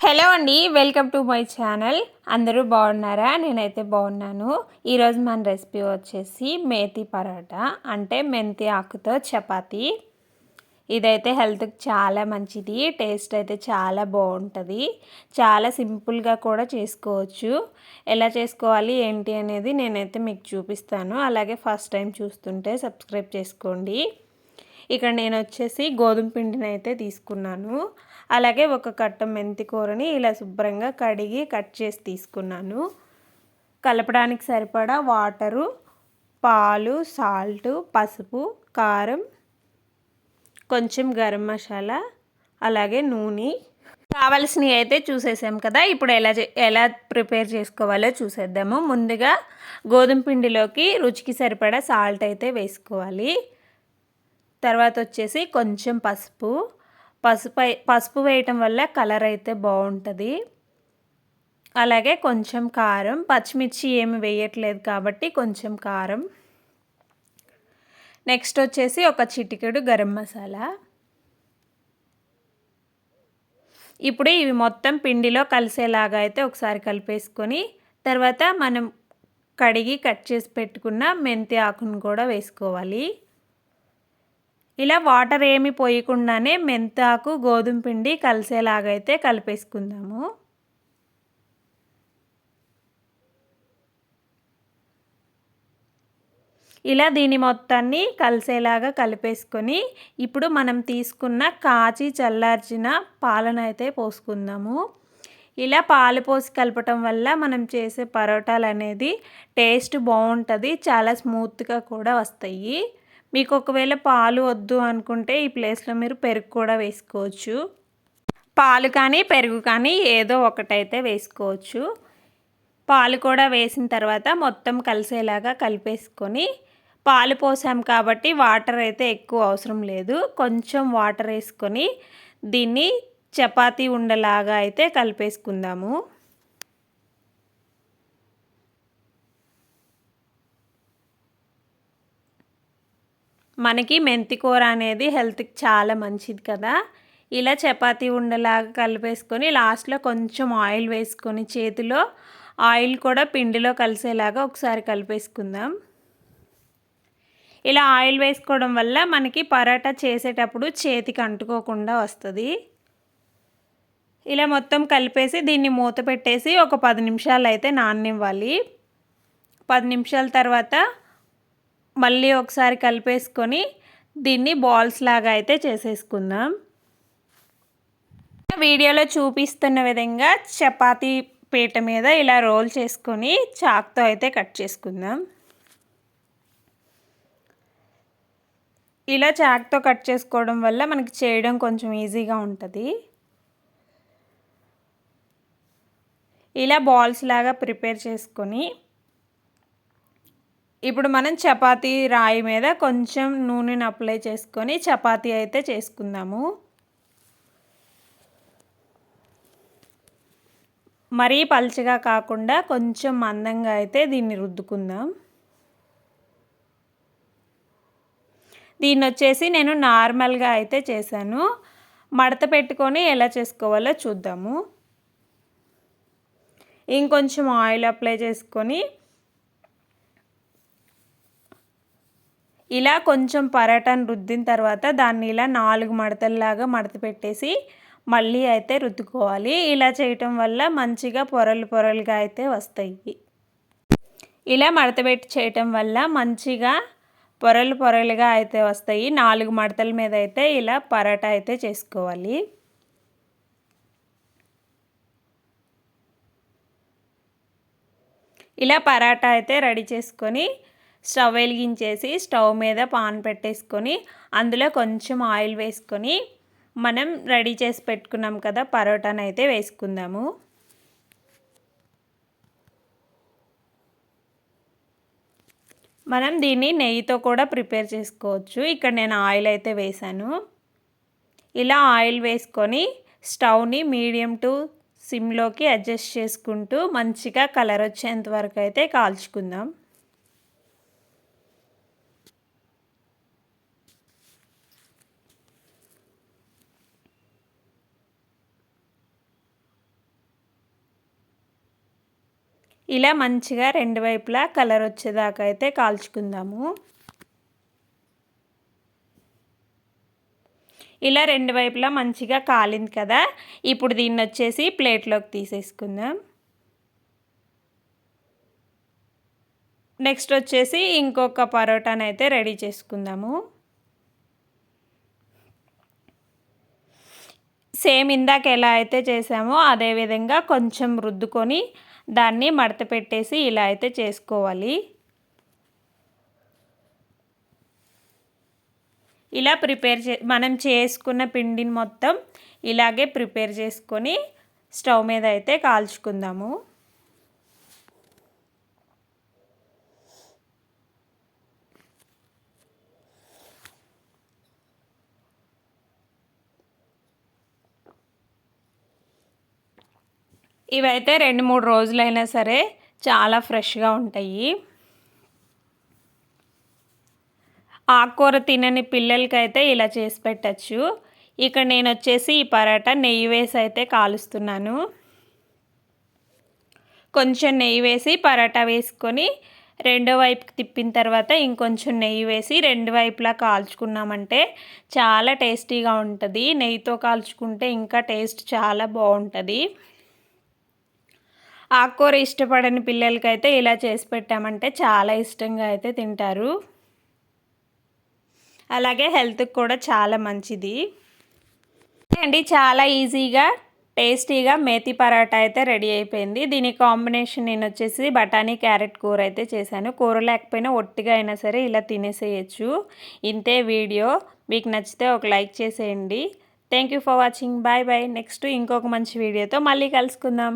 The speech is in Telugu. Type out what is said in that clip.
హలో అండి వెల్కమ్ టు మై ఛానల్. అందరూ బాగున్నారా? నేనైతే బాగున్నాను. ఈరోజు మన రెసిపీ వచ్చేసి మేతి పరోటా అంటే మెంతి ఆకుతో చపాతి. ఇదైతే హెల్త్కి చాలా మంచిది టేస్ట్ అయితే చాలా బాగుంటుంది. చాలా సింపుల్గా కూడా చేసుకోవచ్చు. ఎలా చేసుకోవాలి ఏంటి అనేది నేనైతే మీకు చూపిస్తాను. అలాగే ఫస్ట్ టైం చూస్తుంటే సబ్స్క్రైబ్ చేసుకోండి. ఇక్కడ నేను వచ్చేసి గోధుమ పిండిని అయితే తీసుకున్నాను. అలాగే ఒక కట్ట మెంతి కూరని ఇలా శుభ్రంగా కడిగి కట్ చేసి తీసుకున్నాను. కలపడానికి సరిపడా వాటరు పాలు సాల్ట్ పసుపు కారం కొంచెం గరం మసాలా అలాగే నూనె. కావలసినవి అయితే చూసేసాం కదా ఇప్పుడు ఎలా ఎలా ప్రిపేర్ చేసుకోవాలో చూసేద్దాము. ముందుగా గోధుమ పిండిలోకి రుచికి సరిపడా సాల్ట్ అయితే వేసుకోవాలి. తర్వాత వచ్చేసి కొంచెం పసుపు. పసుపు పసుపు వేయటం వల్ల కలర్ అయితే బాగుంటుంది అలాగే కొంచెం కారం. పచ్చిమిర్చి ఏమి వేయట్లేదు కాబట్టి కొంచెం కారం. నెక్స్ట్ వచ్చేసి ఒక చిటికెడు గరం మసాలా. ఇప్పుడు ఇవి మొత్తం పిండిలో కలిసేలాగా అయితే ఒకసారి కలిపేసుకొని తర్వాత మనం కడిగి కట్ చేసి పెట్టుకున్న మెంతి ఆకును కూడా వేసుకోవాలి. ఇలా వాటర్ ఏమి పోయకుండానే మెంతాకు గోధుమ పిండి కలిసేలాగైతే కలిపేసుకుందాము. ఇలా దీని మొత్తాన్ని కలిసేలాగా కలిపేసుకొని ఇప్పుడు మనం తీసుకున్న కాచి చల్లార్చిన పాలను అయితే పోసుకుందాము. ఇలా పాలు పోసి కలపటం వల్ల మనం చేసే పరోటాలు అనేది టేస్ట్ బాగుంటుంది చాలా స్మూత్గా కూడా వస్తాయి. మీకు ఒకవేళ పాలు వద్దు అనుకుంటే ఈ ప్లేస్లో మీరు పెరుగు కూడా వేసుకోవచ్చు. పాలు కానీ పెరుగు కానీ ఏదో ఒకటైతే వేసుకోవచ్చు. పాలు కూడా వేసిన తర్వాత మొత్తం కలిసేలాగా కలిపేసుకొని పాలు పోసాం కాబట్టి వాటర్ అయితే ఎక్కువ అవసరం లేదు. కొంచెం వాటర్ వేసుకొని దీన్ని చపాతీ ఉండలాగా అయితే కలిపేసుకుందాము. మనకి మెంతికూర అనేది హెల్త్కి చాలా మంచిది కదా. ఇలా చపాతీ ఉండలాగా కలిపేసుకొని లాస్ట్లో కొంచెం ఆయిల్ వేసుకొని చేతిలో ఆయిల్ కూడా పిండిలో కలిసేలాగా ఒకసారి కలిపేసుకుందాం. ఇలా ఆయిల్ వేసుకోవడం వల్ల మనకి పరాటా చేసేటప్పుడు చేతికి అంటుకోకుండా వస్తుంది. ఇలా మొత్తం కలిపేసి దీన్ని మూత పెట్టేసి ఒక పది నిమిషాలు అయితే నాననివ్వాలి. పది నిమిషాల తర్వాత మళ్ళీ ఒకసారి కలిపేసుకొని దీన్ని బాల్స్ లాగా అయితే చేసేసుకుందాం. వీడియోలో చూపిస్తున్న విధంగా చపాతీ పీట మీద ఇలా రోల్ చేసుకొని చాక్తో అయితే కట్ చేసుకుందాం. ఇలా చాక్తో కట్ చేసుకోవడం వల్ల మనకి చేయడం కొంచెం ఈజీగా ఉంటుంది. ఇలా బాల్స్ లాగా ప్రిపేర్ చేసుకొని ఇప్పుడు మనం చపాతీ రాయి మీద కొంచెం నూనెను అప్లై చేసుకొని చపాతీ అయితే చేసుకుందాము. మరీ పల్చగా కాకుండా కొంచెం మందంగా అయితే దీన్ని రుద్దుకుందాం. దీన్ని వచ్చేసి నేను నార్మల్గా అయితే చేశాను. మడత పెట్టుకొని ఎలా చేసుకోవాలో చూద్దాము. ఇంకొంచెం ఆయిల్ అప్లై చేసుకొని ఇలా కొంచెం పరాటాను రుద్దిన తర్వాత దాన్ని ఇలా నాలుగు మడతల్లాగా మడత పెట్టేసి మళ్ళీ అయితే రుద్దుకోవాలి. ఇలా చేయటం వల్ల మంచిగా పొరలు పొరలుగా అయితే వస్తాయి. ఇలా మడతపెట్టి చేయటం వల్ల మంచిగా పొరలు పొరలుగా అయితే వస్తాయి. నాలుగు మడతల మీద అయితే ఇలా పరాటా అయితే చేసుకోవాలి. ఇలా పరాటా అయితే రెడీ చేసుకొని స్టవ్ వెలిగించేసి స్టవ్ మీద పాన్ పెట్టేసుకొని అందులో కొంచెం ఆయిల్ వేసుకొని మనం రెడీ చేసి పెట్టుకున్నాం కదా పరోటాను అయితే వేసుకుందాము. మనం దీన్ని నెయ్యితో కూడా ప్రిపేర్ చేసుకోవచ్చు. ఇక్కడ నేను ఆయిల్ అయితే వేసాను. ఇలా ఆయిల్ వేసుకొని స్టవ్ని మీడియం టు సిమ్లోకి అడ్జస్ట్ చేసుకుంటూ మంచిగా కలర్ వచ్చేంత వరకు అయితే కాల్చుకుందాం. ఇలా మంచిగా రెండు వైపులా కలర్ వచ్చేదాకా అయితే కాల్చుకుందాము. ఇలా రెండు వైపులా మంచిగా కాలింది కదా ఇప్పుడు దీన్ని వచ్చేసి ప్లేట్లోకి తీసేసుకుందాం. నెక్స్ట్ వచ్చేసి ఇంకొక పరోటాని అయితే రెడీ చేసుకుందాము. సేమ్ ఇందాక ఎలా అయితే చేసామో అదేవిధంగా కొంచెం రుద్దుకొని దాన్ని మడత పెట్టేసి ఇలా అయితే చేసుకోవాలి. ఇలా ప్రిపేర్ చే మనం చేసుకున్న పిండిని మొత్తం ఇలాగే ప్రిపేర్ చేసుకొని స్టవ్ మీద అయితే కాల్చుకుందాము. ఇవైతే రెండు మూడు రోజులైనా సరే చాలా ఫ్రెష్గా ఉంటాయి. ఆకుకూర తినని పిల్లలకైతే ఇలా చేసి పెట్టచ్చు. ఇక్కడ నేను వచ్చేసి ఈ పరాటా నెయ్యి వేసి అయితే కాలుస్తున్నాను. కొంచెం నెయ్యి వేసి పరాటా వేసుకొని రెండో వైపుకి తిప్పిన తర్వాత ఇంకొంచెం నెయ్యి వేసి రెండు వైపులా కాల్చుకున్నామంటే చాలా టేస్టీగా ఉంటుంది. నెయ్యితో కాల్చుకుంటే ఇంకా టేస్ట్ చాలా బాగుంటుంది. ఆకుకూర ఇష్టపడని పిల్లలకైతే ఇలా చేసి పెట్టామంటే చాలా ఇష్టంగా అయితే తింటారు. అలాగే హెల్త్కి కూడా చాలా మంచిది. అండి చాలా ఈజీగా టేస్టీగా మేతి పరాటా అయితే రెడీ అయిపోయింది. దీని కాంబినేషన్ నేను వచ్చేసి బఠానీ క్యారెట్ కూర అయితే చేశాను. కూర లేకపోయినా ఒట్టిగా అయినా సరే ఇలా తినేసేయచ్చు. ఇంతే వీడియో. మీకు నచ్చితే ఒక లైక్ చేసేయండి. Thank you for watching. Bye bye. Next ఇంకొక మంచి వీడియోతో మళ్ళీ కలుసుకుందాం.